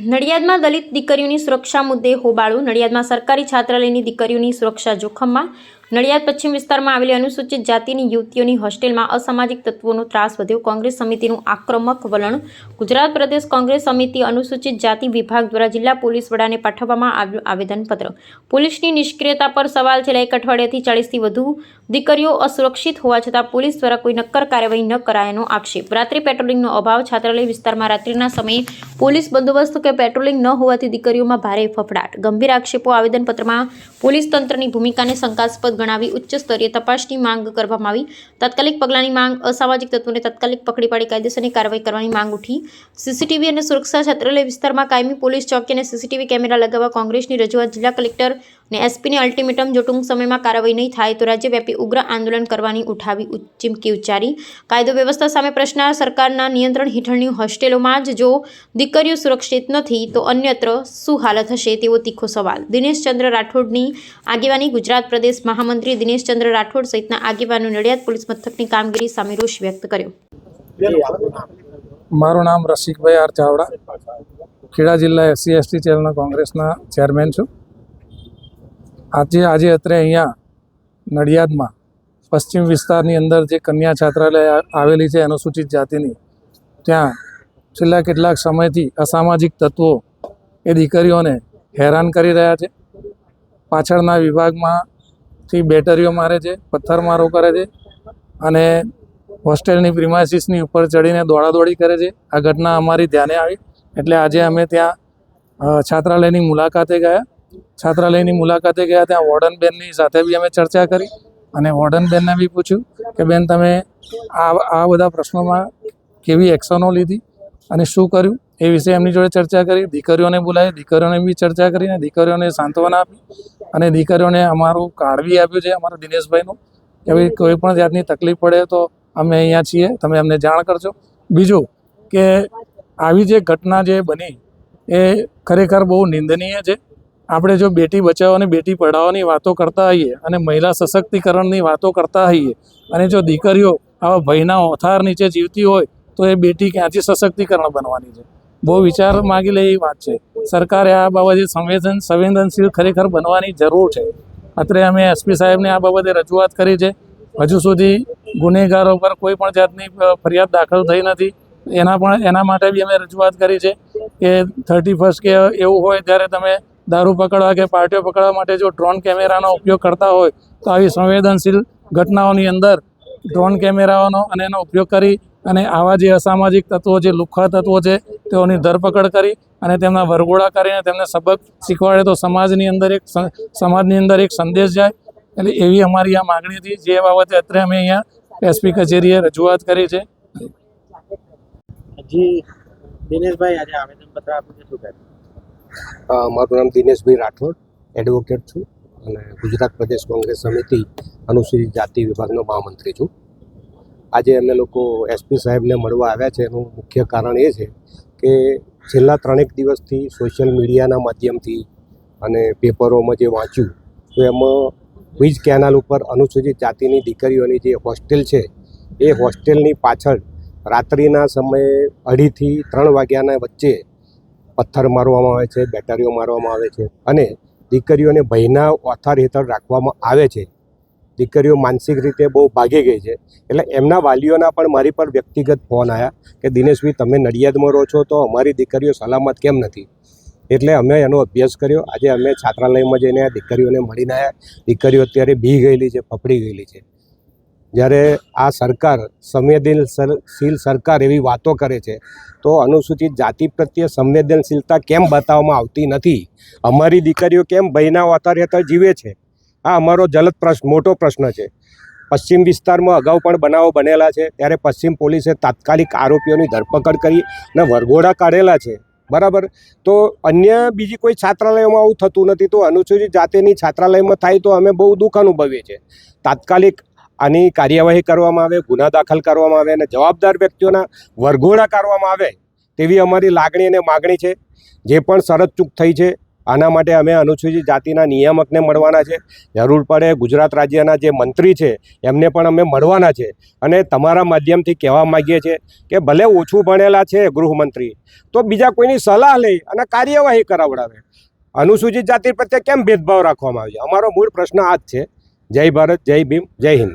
નડિયાદમાં દલિત દીકરીઓની સુરક્ષા મુદ્દે હોબાળું નડિયાદમાં સરકારી છાત્રાલયની દીકરીઓની સુરક્ષા જોખમમાં નડિયાદ પશ્ચિમ વિસ્તારમાં આવેલી અનુસૂચિત જાતિની યુવતીઓની હોસ્ટેલમાં અસામાજિક તત્વોનો ત્રાસ વધ્યો. કોંગ્રેસ સમિતિનું આક્રમક વલણ. ગુજરાત પ્રદેશ કોંગ્રેસ સમિતિ અનુસૂચિત જાતિ વિભાગ દ્વારા જિલ્લા પોલીસ વડાને પાઠવવામાં આવ્યું આવેદનપત્ર. પોલીસની નિષ્ક્રિયતા પર સવાલ છેલ્લા એક અઠવાડિયાથી ચાળીસથી વધુ દીકરીઓ અસુરક્ષિત હોવા છતાં પોલીસ દ્વારા કોઈ નક્કર કાર્યવાહી ન કરાયાનો આક્ષેપ. રાત્રિ પેટ્રોલિંગનો અભાવ છાત્રાલય વિસ્તારમાં રાત્રિના સમયે પોલીસ બંદોબસ્ત કે પેટ્રોલિંગ ન હોવાથી દીકરીઓમાં ભારે ફફડાટ. ગંભીર આક્ષેપો આવેદનપત્રમાં પોલીસ તંત્રની ભૂમિકાને શંકાસ્પદ ગણાવી ઉચ્ચ સ્તરીય તપાસની માંગ કરવામાં આવી. તાત્કાલિક પગલાંની માંગ, અસામાજિક તત્વોને તાત્કાલિક પકડી પાડી કાયદેસરની કાર્યવાહી કરવાની માંગ ઉઠી. સીસીટીવી અને સુરક્ષા છત્રાલય વિસ્તારમાં કાયમી પોલીસ ચોકી અને સીસીટીવી કેમેરા લગાવવા કોંગ્રેસની રજૂઆત જિલ્લા કલેક્ટર અને એસપીને અલ્ટિમેટમ જો ટૂંક સમયમાં કાર્યવાહી નહીં થાય તો રાજ્યવ્યાપી ઉગ્ર આંદોલન કરવાની ઉઠાવી ચીમકી ઉચ્ચારી. કાયદો વ્યવસ્થા સામે પ્રશ્ન, સરકારના નિયંત્રણ હેઠળની હોસ્ટેલોમાં જ જો દીકરીઓ સુરક્ષિત નથી, તો અન્યત્ર શું હાલત હશે તેવો તીખો સવાલ. દિનેશચંદ્ર રાઠોડની આગેવાની ગુજરાત પ્રદેશ મહામંત્રી દિનેશચંદ્ર રાઠોડ સહિતના આગેવાનો નડિયાદ પોલીસ મથકની કામગીરી સામે રોષ વ્યક્ત કર્યો. મારું નામ રસિકભાઈ આર ચાવડા. ખેડા જિલ્લા એસસી, એસટી ચેનલના કોંગ્રેસના ચેરમેન છું. આજે આજે અત્રે અહીંયા નડિયાદમાં પશ્ચિમ વિસ્તારની અંદર જે કન્યા છાત્રાલય આવેલી છે અનુસૂચિત જાતિની, ત્યાં છેલ્લા કેટલાક સમયથી અસામાજિક તત્વો એ દીકરીઓને હેરાન કરી રહ્યા છે. પાછળના વિભાગમાંથી બેટરીઓ મારે છે પથ્થરમારો કરે છે અને હોસ્ટેલની પ્રિમાઇસીસની ઉપર ચડીને દોડાદોડી કરે છે. આ ઘટના અમારી ધ્યાને આવી. એટલે આજે અમે ત્યાં છાત્રાલયની મુલાકાતે ગયા. છાત્રાલયની મુલાકાતે ગયા, ત્યાં વોર્ડન બેનની સાથે બી અમે ચર્ચા કરી અને વોર્ડન બેનને બી પૂછ્યું કે, બેન, તમે આ આ બધા પ્રશ્નોમાં કેવી એક્શનો લીધી અને શું કર્યું? એ વિશે એમની જોડે ચર્ચા કરી, દીકરીઓને બોલાવી, દીકરીઓને બી ચર્ચા કરીને, દીકરીઓને સાંત્વના આપી અને દીકરીઓને અમારું કાઢવી આપ્યું છે, અમારા દિનેશભાઈનું. કે ભાઈ કોઈ પણ જાતની તકલીફ પડે તો અમે અહીંયા છીએ, તમે અમને જાણ કરજો. બીજું કે આવી જે ઘટના જે બની, એ ખરેખર બહુ નિંદનીય છે. આપણે જો બેટી બચાવો અને બેટી પઢાવવાની વાતો કરતા હોઈએ અને મહિલા સશક્તિકરણની વાતો કરતા હોઈએ અને જો દીકરીઓ આવા ભયના ઓથાર નીચે જીવતી હોય, તો એ બેટી ક્યાંથી સશક્તિકરણ બનવાની છે? બહુ વિચાર માગી લે એવી વાત છે. સરકારે આ બાબતે સંવેદન, સંવેદનશીલ ખરેખર બનવાની જરૂર છે. અત્રે અમે એસપી સાહેબને આ બાબતે રજૂઆત કરી છે. હજુ સુધી ગુનેગારો પર કોઈ પણ જાતની ફરિયાદ દાખલ થઈ નથી. એના પણ, એના માટે બી અમે રજૂઆત કરી છે કે થર્ટી ફર્સ્ટ કે એવું હોય ત્યારે તમે દારૂ પકડવા કે પાર્ટીઓ પકડવા માટે જો ડ્રોન કેમેરાનો ઉપયોગ કરતા હોય તો આવી સંવેદનશીલ ઘટનાઓની અંદર ડ્રોન કેમેરાઓનો અને એનો ઉપયોગ કરી અને આવા જે અસામાજિક તત્વો જે લુખ્ખા તત્વો છે તેઓની ધરપકડ કરી અને તેમના વરઘોડા કરીને તેમને સબક શીખવાડે તો સમાજની અંદર એક સમાજની અંદર એક સંદેશ જાય. એટલે એવી અમારી આ માગણી હતી. જે બાબતે અત્યારે અમે અહીંયા એસપી કચેરીએ રજૂઆત કરી છે. જી દિનેશભાઈ આજે આવેદનપત્ર આપ્યું છે શું મારું નામ દિનેશભાઈ રાઠોડ એડવોકેટ છું અને ગુજરાત પ્રદેશ કોંગ્રેસ સમિતિ અનુસૂચિત જાતિ વિભાગનો મહામંત્રી છું. આજે અમે લોકો એસપી સાહેબને મળવા આવ્યા છે. એનું મુખ્ય કારણ એ છે કે છેલ્લા ત્રણેક દિવસથી સોશિયલ મીડિયાના માધ્યમથી અને પેપરોમાં જે વાંચ્યું, તો એમાં વીજ કેનાલ ઉપર અનુસૂચિત જાતિની દીકરીઓની જે હોસ્ટેલ છે, એ હોસ્ટેલની પાછળ રાત્રિના સમયે અઢીથી ત્રણ વાગ્યાના વચ્ચે પથ્થર મારવામાં આવે છે, બેટરીઓ મારવામાં આવે છે અને દીકરીઓને ભયના ઓથાર હેઠળ રાખવામાં આવે છે. દીકરીઓ માનસિક રીતે બહુ ભાગી ગઈ છે. એટલે એમના વાલીઓના પણ મારી પર વ્યક્તિગત ફોન આવ્યા કે, દિનેશભાઈ, તમે નડિયાદમાં રહો છો તો અમારી દીકરીઓ સલામત કેમ નથી? એટલે અમે એનો અભ્યાસ કર્યો. આજે અમે છાત્રાલયમાં જઈને આ દીકરીઓને મળીને આવ્યા દીકરીઓ અત્યારે બી ગયેલી છે ફફડી ગયેલી છે. જ્યારે આ સરકાર, સંવેદનશીલ સરકાર એવી વાતો કરે છે, તો અનુસૂચિત જાતિ પ્રત્યે સંવેદનશીલતા કેમ બતાવવામાં આવતી નથી? અમારી દીકરીઓ કેમ ભયના હેઠળ જીવે છે? આ અમારો જલદ પ્રશ્ન, મોટો પ્રશ્ન છે. પશ્ચિમ વિસ્તારમાં અગાઉ પણ બનાવો બનેલા છે, ત્યારે પશ્ચિમ પોલીસે તાત્કાલિક આરોપીઓની ધરપકડ કરી અને વરઘોડા કાઢેલા છે. બરાબર? તો અન્ય બીજી કોઈ છાત્રાલયોમાં આવું થતું નથી, તો અનુસૂચિત જાતિની છાત્રાલયમાં થાય તો અમે બહુ દુઃખ અનુભવીએ છીએ. તાત્કાલિક આની કાર્યવાહી કરવામાં આવે, ગુના દાખલ કરવામાં આવે અને જવાબદાર વ્યક્તિઓના વરઘોડા કરવામાં આવે, તેવી અમારી લાગણી અને માગણી છે. જે પણ શરત ચૂક થઈ છે આના માટે અમે અનુસૂચિત જાતિના નિયામકને મળવાના છે. જરૂર પડે ગુજરાત રાજ્યના જે મંત્રી છે, એમને પણ અમે મળવાના છે અને તમારા માધ્યમથી કહેવા માગીએ છીએ કે ભલે ઓછું ભણેલા છે ગૃહમંત્રી, તો બીજા કોઈની સલાહ લઈ અને કાર્યવાહી કરાવડાવે. અનુસૂચિત જાતિ પ્રત્યે કેમ ભેદભાવ રાખવામાં આવે છે અમારો મૂળ પ્રશ્ન આ જ છે. જય ભારત, જય ભીમ, જય હિન્દ.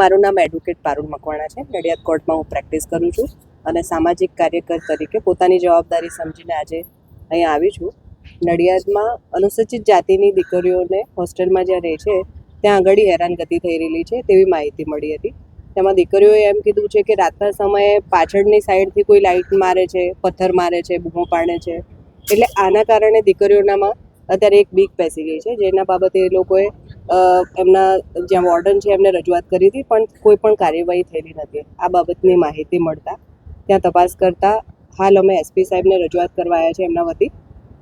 મારું નામ એડવોકેટ પારુલ મકવાણા છે. નડિયાદ કોર્ટમાં હું પ્રેક્ટિસ કરું છું. અને સામાજિક કાર્યકર તરીકે પોતાની જવાબદારી સમજીને આજે અહીંયા આવી છું. નડિયાદમાં અનુસૂચિત જાતિની દીકરીઓને હોસ્ટેલમાં જ્યાં રહે છે, ત્યાં આગળ હેરાનગતિ થઈ રહેલી છે તેવી માહિતી મળી હતી. તેમાં દીકરીઓએ એમ કીધું છે કે રાતના સમયે પાછળની સાઈડથી કોઈ લાઇટ મારે છે, પથ્થર મારે છે, બૂમો પાડે છે. એટલે આના કારણે દીકરીઓનામાં અત્યારે એક બીક બેસી ગઈ છે. જેના બાબતે એ લોકોએ એમના જ્યાં વોર્ડન છે એમને રજૂઆત કરી હતી, પણ કોઈ પણ કાર્યવાહી થયેલી નથી. આ બાબતની માહિતી મળતા ત્યાં તપાસ કરતા હાલ અમે એસપી સાહેબને રજૂઆત કરવા આવ્યા છે એમના વતી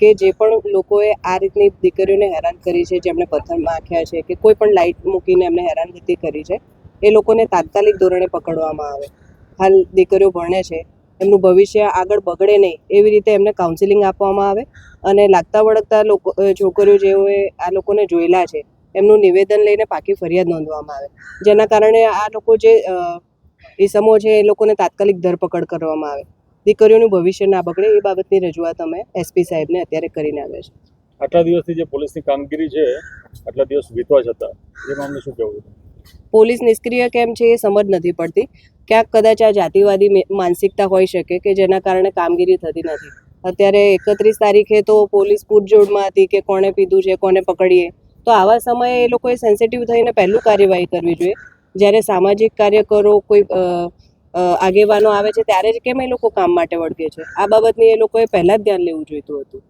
કે જે પણ લોકોએ આ રીતની દીકરીઓને હેરાન કરી છે જેમણે પથ્થર માખ્યા છે કે કોઈ પણ લાઇટ મૂકીને એમને હેરાનગતિ કરી છે, એ લોકોને તાત્કાલિક ધોરણે પકડવામાં આવે. હાલ દીકરીઓ ભણે છે, એમનું ભવિષ્ય આગળ બગડે નહીં, એવી રીતે એમને કાઉન્સિલિંગ આપવામાં આવે અને લાગતા વળગતા લોકો છોકરીઓ જેઓએ આ લોકોને જોયેલા છે, એમનું નિવેદન લઈને પાકી ફરિયાદ નોંધવામાં આવે. જેના કારણે આ લોકો જે અ, સમો છે એ લોકોને તાત્કાલિક ધરપકડ કરવામાં આવે. દીકરીઓનું ભવિષ્ય ના બગડે એ બાબતની રજૂઆત અમે એસપી સાહેબને અત્યારે કરીને આવ્યા છે આટલા દિવસથી જે પોલીસની કામગીરી છે આટલા દિવસ વીતવા જતા એ મામલે શું કહેવું પોલીસ નિષ્ક્રિય કેમ છે એ સમજ નથી પડતી. ક્યાંક કદાચ આ જાતિવાદી માનસિકતા હોઈ શકે કે જેના કારણે કામગીરી થતી નથી. અત્યારે એકત્રીસ તારીખે તો પોલીસ પૂરજોડમાં હતી કે કોણે પીધું છે કોને પકડીએ. તો આવા સમયે એ લોકોએ સેન્સિટિવ થઈને પહેલું કાર્યવાહી કરવી જોઈએ. જ્યારે સામાજિક કાર્યકરો કોઈ આગેવાનો આવે છે, ત્યારે જ કેમ એ લોકો કામ માટે વળગે છે? આ બાબતની એ લોકોએ પહેલાં જ ધ્યાન લેવું જોઈતું હતું.